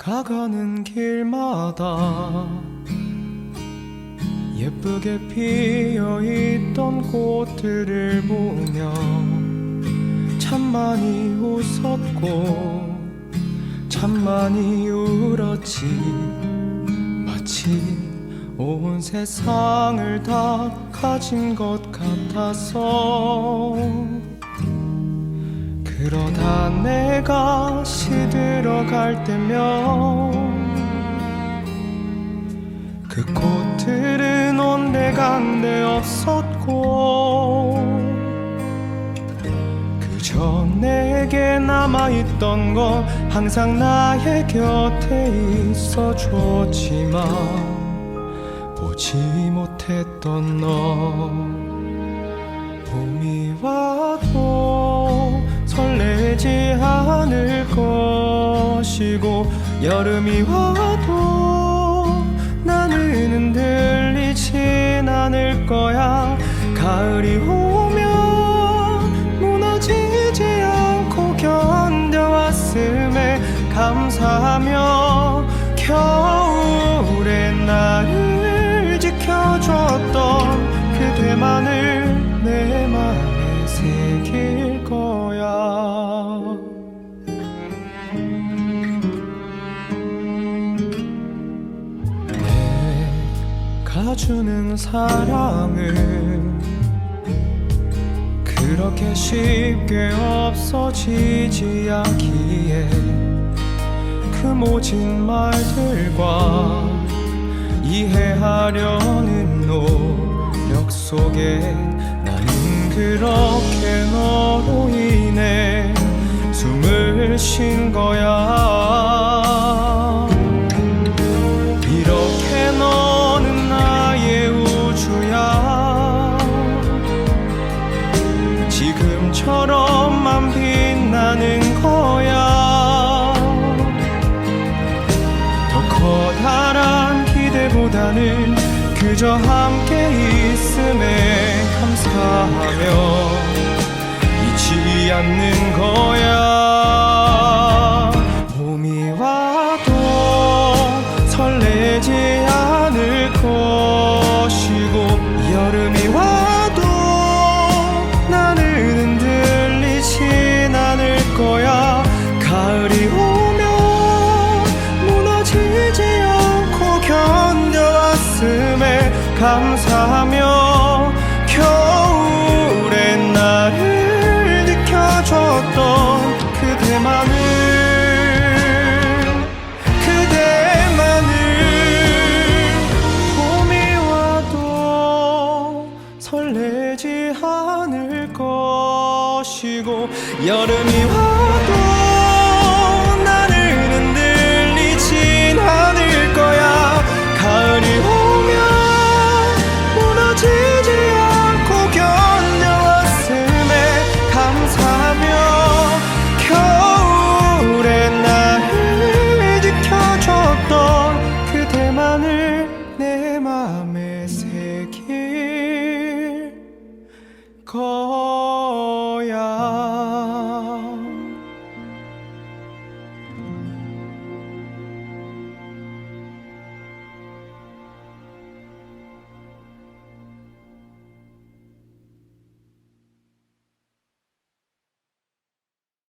가가는 길마다 예쁘게 피어 있던 꽃들을 보며 참 많이 웃었고 참 많이 울었지. 마치 온 세상을 다 가진 것 같아서 그러다 내가 시 들어갈 때면 그 꽃들은 온데간데 없었고 그저 내게 남아있던 건 항상 나의 곁에 있어줬지만 보지 못했던 너. 봄이 와도 설레지 않을 것이고 여름이 와도 나는 흔들리진 않을 거야. 가을이 오면 무너지지 않고 견뎌왔음에 감사하며 겨울에 나를 지켜줬던 그대만을 내 맘에 새길 거야 주는 사랑은 그렇게 쉽게 없어지지 않기에 그 모진 말들과 이해하려는 노력 속에 나는 그렇게 너로 인해 숨을 쉰 거야 그저 함께 있음에 감사하며 잊지 않는 거야. 봄이 와도 설레지 않을 것이고 여름이 와도 나는 흔들리진 않을 거야. 가을이 오 감사하며 겨울에 나를 지켜줬던 그대만을 그대만을 봄이 와도 설레지 않을 것이고 여름 call.